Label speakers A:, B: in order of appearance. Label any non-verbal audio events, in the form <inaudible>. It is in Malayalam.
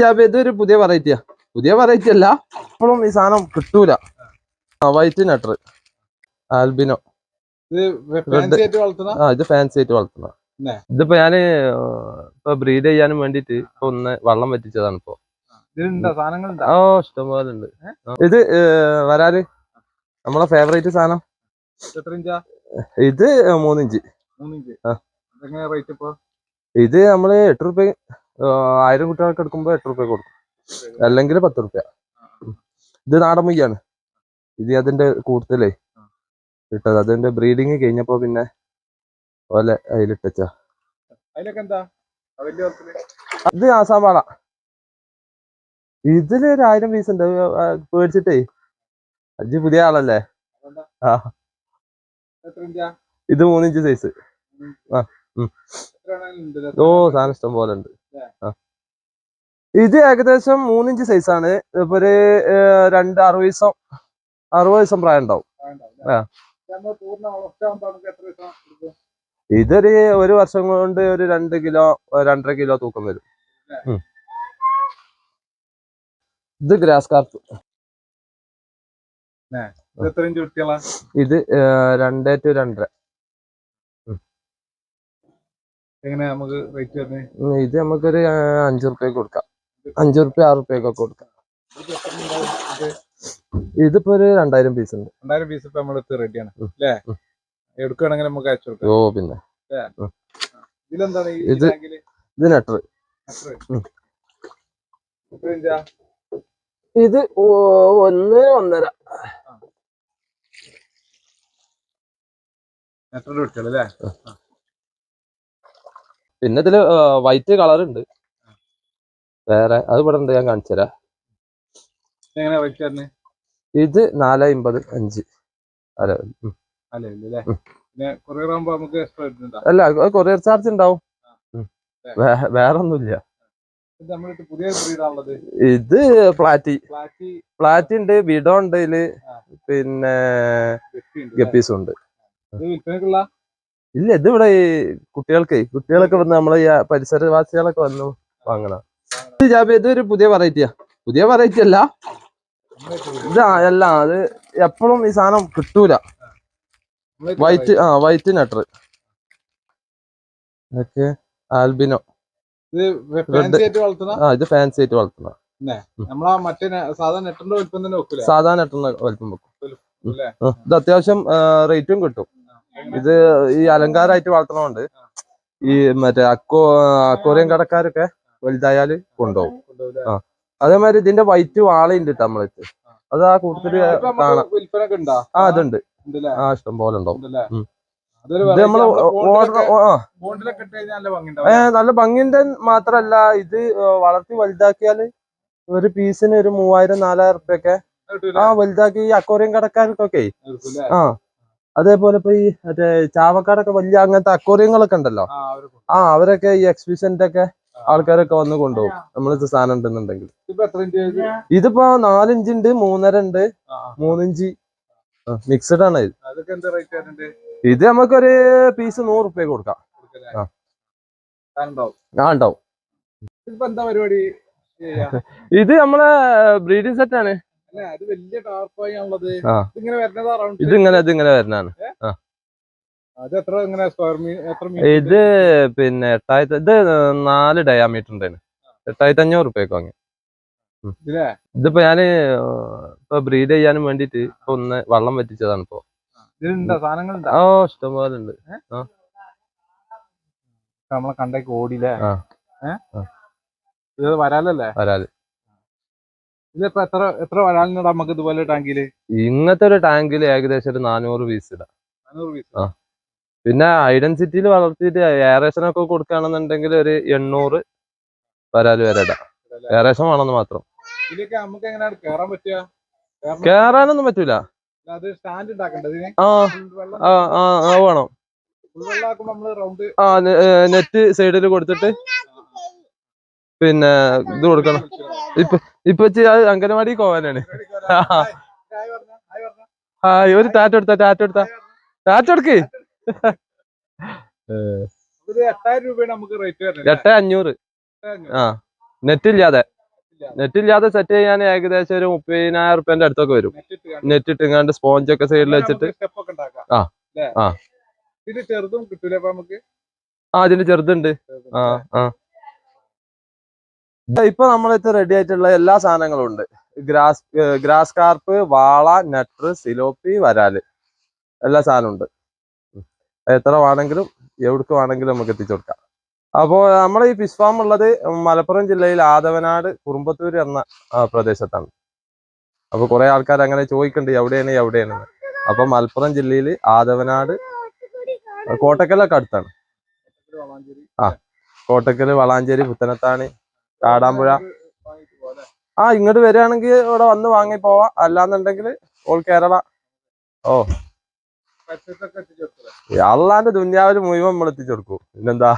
A: ജാബി ഇതൊരു പുതിയ വെറൈറ്റിയാ പുതിയ വെറൈറ്റി അല്ല. ഇപ്പോഴും ഈ സാധനം കിട്ടൂല. വൈറ്റ് നട്ടർ ആൽബിനോ. ആ ഇത് ഫാൻസി ആയിട്ട് വളർത്തുന്ന.
B: ന്നെ.
A: ഇതിപ്പോ ഞാൻ ഇപ്പൊ ബ്രീഡ് ചെയ്യാനും വേണ്ടിട്ട് ഇപ്പൊ ഒന്ന് വെള്ളം വറ്റിച്ചതാണ് ഇപ്പൊ. ഓ ഇഷ്ടംപോലെ ഉണ്ട് ഇത് വരാൽ. നമ്മളെ ഫേവറേറ്റ് സാധനം. ഇത് മൂന്നിഞ്ച്. ഇത് നമ്മൾ എട്ട് റുപ്യ ആയിരം കുട്ടികൾക്ക് എടുക്കുമ്പോ എട്ട് റുപ്യ കൊടുക്കും. അല്ലെങ്കിൽ പത്ത് റുപ്യ. ഇത് നാടൻ മുയ്യാണ്. ഇത് അതിന്റെ കൂടുതലേ ഇട്ടത്. അതിന്റെ ബ്രീഡിങ് കഴിഞ്ഞപ്പോ പിന്നെ ഓലെ അതിലിട്ടച്ച
B: ആ വലിയ
A: ഇത് ആസാം വാള ഇതിൽ ഒരു ആയിരം പീസ് ഉണ്ട്. പേടിച്ചിട്ടേ. അജ് പുതിയ ആളല്ലേ? ആ. ഇത് മൂന്നിഞ്ച് സൈസ്
B: ഇത്.
A: ഓ സാധനം ഇഷ്ടം പോലെ ഉണ്ട്. ആ. ഇത് ഏകദേശം മൂന്നിഞ്ച് സൈസ് ആണ്. ഇപ്പൊ ഒരു രണ്ട് അറുപത് ദിവസം അറുപത് ദിവസം പ്രായം ഉണ്ടാവും? ഇതൊരു ഒരു വർഷം കൊണ്ട് ഒരു രണ്ട് കിലോ രണ്ടര കിലോ തൂക്കം വരും. ഇത് ഗ്രാസ് കാർപ്പ്.
B: ഇത്
A: രണ്ടേ ടു രണ്ടര. ഇത് നമുക്കൊരു അഞ്ചു അഞ്ച് റുപ്യക്ക് കൊടുക്കാം. അഞ്ച് റുപ്യ ആറ് കൊടുക്കാം.
B: എത്ര ഉണ്ടാവും? ഇത്
A: ഇതിപ്പോ ഒരു രണ്ടായിരം പീസ് ഉണ്ട്.
B: രണ്ടായിരം പീസ് ഇപ്പൊ നമ്മളെടുത്ത് റെഡിയാണ്. അല്ലേ. എടുക്കുകയാണെങ്കിൽ നമുക്ക് അയച്ചു കൊടുക്കാം.
A: ഓ പിന്നെ.
B: ഇതിലെന്താണ്
A: ഇത് ഇത് ഇത് ഒന്ന് ഒന്നര. പിന്നെ ഇതിൽ വൈറ്റ് കളർ ഉണ്ട്. വേറെ അത് ഇവിടെ ഉണ്ട് ഞാൻ കാണിച്ചു തരാം
B: എങ്ങനെ റേറ്റ് വരുന്നത്
A: ഇത് നാല് അമ്പത് അഞ്ച്. അല്ല
B: കൊറിയർ
A: ചാർജ് ഉണ്ടാവും. വേറെ ഒന്നുമില്ല
B: ഇത്
A: ഫ്ലാറ്റി പ്ലാറ്റി.
B: ഫ്ലാറ്റി
A: പ്ലാറ്റി ഉണ്ട് വിഡോ ഉണ്ട്
B: ഇതിൽ.
A: പിന്നെ ഗപ്പീസും ഉണ്ട്. ഇല്ല ഇത് ഇവിടെ കുട്ടികൾക്ക് കുട്ടികളൊക്കെ വന്ന് നമ്മളെ ഈ പരിസരവാസികളൊക്കെ വന്ന് വാങ്ങണം. ഇത് ഇതൊരു പുതിയ വെറൈറ്റിയാ പുതിയ വെറൈറ്റി അല്ല. ഇതാ അല്ല അത് എപ്പോഴും ഈ സാധനം കിട്ടൂല. വൈറ്റ് ആ വൈറ്റ് നട്ടർ ഇതൊക്കെ ആൽബിനോ. ആ ഇത് ഫാൻസി ആയിട്ട് വളർത്തുന്ന.
B: സാധാ
A: സാധാരണ നട്ടുന്ന വലിപ്പം വെക്കും? ഇത് അത്യാവശ്യം റേറ്റും കിട്ടും. ഇത് ഈ അലങ്കാരമായിട്ട് വളർത്തണോണ്ട് ഈ മറ്റേ അക്കോ അക്കോറിയം കടക്കാരൊക്കെ വലുതായാൽ കൊണ്ടുപോകും.
B: ആ.
A: അതേമാതിരി ഇതിന്റെ വൈറ്റ് വാളയുണ്ട് നമ്മളിത്. നമ്മളടുത്ത് അത് ആ
B: കൂട്ടത്തിൽ
A: കാണാം. ആ അതുണ്ട് ആ ഇഷ്ടം പോലെ ഉണ്ടാവും. ഇത് നമ്മൾ ഓർഡർ ആ.
B: നല്ല
A: ഭംഗിന്റെ മാത്രല്ല ഇത് വളർത്തി വലുതാക്കിയാൽ ഒരു പീസിന് ഒരു മൂവായിരം നാലായിരം റുപ്യൊക്കെ ആ വലുതാക്കി ഈ അക്വറിയം കടക്കാർക്കൊക്കെ. ആ. അതേപോലെ ഇപ്പൊ ഈ മറ്റേ ചാവക്കാടൊക്കെ വലിയ അങ്ങനത്തെ അക്വറിയങ്ങളൊക്കെ ഉണ്ടല്ലോ. ആ അവരൊക്കെ ഈ എക്സിബിഷന്റെ ഒക്കെ ആൾക്കാരൊക്കെ വന്ന് കൊണ്ടുപോകും. നമ്മൾ സാധനം ഉണ്ടെന്നുണ്ടെങ്കിൽ? ഇതിപ്പോ നാലിഞ്ച് ഉണ്ട് മൂന്നര ഉണ്ട്
B: ആ, ആ.
A: മൂന്നിഞ്ച്. മിക്സഡ് ആണ് ഇത്.
B: അതൊക്കെ എന്താ റേറ്റ് വരുന്നുണ്ട്
A: ഇത് നമുക്കൊരു പീസ് നൂറ് റുപ്യ കൊടുക്കാം ആ.
B: ഉണ്ടാവും.
A: ആ
B: എന്താ പരിപാടി
A: ഇത് നമ്മളെ ബ്രീഡിംഗ് സെറ്റ് ആണ്.
B: അല്ലേ അത് വലിയ ടാർപ്പായി ആണുള്ളത്.
A: ആ.
B: ഇതിങ്ങനെ
A: ഇതിങ്ങനെ വരുന്നതാണ്.
B: അത്
A: ഇത് പിന്നെ എട്ടായിരത്തി ഇത് നാല് ഡയാമീറ്റർ ഉണ്ടായിരുന്നു എട്ടായിരത്തി അഞ്ഞൂറ് റുപ്യക്ക് വാങ്ങി ഇതിപ്പോ ഞാൻ ഇപ്പൊ ബ്രീഡ് ചെയ്യാനും വേണ്ടിട്ട് ഇപ്പൊ ഒന്ന് വള്ളം വറ്റിച്ചതാണ് ഇപ്പൊ. ഓ ഇഷ്ടംപോലെ ഉണ്ട്
B: നമ്മളെ കണ്ടേക്ക് ഓടിയില്ലേ? ഇത് വരാലല്ലേ?
A: വരാൽ.
B: ഇതിപ്പോ എത്ര എത്ര വരാലിനോട് നമുക്ക് ഇതുപോലെ ടാങ്കിൽ
A: ഇങ്ങനത്തെ ഒരു ടാങ്കിൽ ഏകദേശം ഒരു നാനൂറ് പീസ് ഇടാം.
B: നാനൂറ് പീസ്
A: ആ. പിന്നെ ഐഡൻസിറ്റിയിൽ വളർത്തിയിട്ട് എയറേഷൻ ഒക്കെ കൊടുക്കുകയാണെന്നുണ്ടെങ്കിൽ ഒരു എണ്ണൂറ് വരാൽ വരെ ഇടാം. എയറേഷൻ വേണമെന്ന് മാത്രം. കേറാനൊന്നും പറ്റൂല. ആ ആ വേണം. നെറ്റ് സൈഡിൽ കൊടുത്തിട്ട് പിന്നെ ഇത് കൊടുക്കണം. ഇപ്പൊ ഇപ്പൊ അംഗനവാടി കോവാനാണ് <laughs> ഒരു ടാറ്റ എടുത്ത ടാറ്റ എടുത്ത. ടാറ്റ എടുക്ക്. എട്ട് അഞ്ഞൂറ് ആ നെറ്റ് ഇല്ലാതെ നെറ്റ് ഇല്ലാതെ സെറ്റ് ചെയ്യാൻ ഏകദേശം ഒരു മുപ്പതിനായിരം റുപ്യന്റെ അടുത്തൊക്കെ വരും. നെറ്റ് ഇട്ടിങ്ങാണ്ട് സ്പോഞ്ച് ഒക്കെ സൈഡിൽ വെച്ചിട്ട്. ആ. ആ.
B: ചെറുതും കിട്ടൂലേ നമുക്ക്?
A: ആ അതിന്റെ ചെറുതുണ്ട്. ആ ആ. ഇപ്പൊ നമ്മളിത് റെഡി ആയിട്ടുള്ള എല്ലാ സാധനങ്ങളും ഉണ്ട്. ഗ്രാസ് ഗ്രാസ് കാർപ്പ് വാള നട്ട് സിലോപ്പി വരാൽ. എല്ലാ സാധനവും ഉണ്ട്. എത്ര വേണമെങ്കിലും എവിടേക്ക് വേണമെങ്കിലും നമുക്ക് എത്തിച്ചു കൊടുക്കാം. അപ്പോൾ നമ്മുടെ ഈ ഫിഷ് ഫാം ഉള്ളത് മലപ്പുറം ജില്ലയിൽ ആദവനാട് കുറുമ്പത്തൂർ എന്ന പ്രദേശത്താണ്. അപ്പോൾ കുറേ ആൾക്കാർ അങ്ങനെ ചോദിക്കുന്നുണ്ട് എവിടെയാണ് എവിടെയാണ് അപ്പൊ മലപ്പുറം ജില്ലയിൽ ആദവനാട് കോട്ടക്കലൊക്കെ അടുത്താണ്.
B: ആ
A: കോട്ടക്കൽ വളാഞ്ചേരി പുത്തനത്താണി കാടാമ്പുഴ. ആ ഇങ്ങോട്ട് വരികയാണെങ്കിൽ ഇവിടെ വന്ന് വാങ്ങി പോവാം. അല്ലാന്നുണ്ടെങ്കിൽ ഓൾ കേരള.
B: കൊടുത്തത്
A: അള്ളാന്റെ ദുന്യാവിൽ മുഴുവൻ നമ്മൾ എത്തിച്ചു കൊടുക്കും പിന്നെന്താ?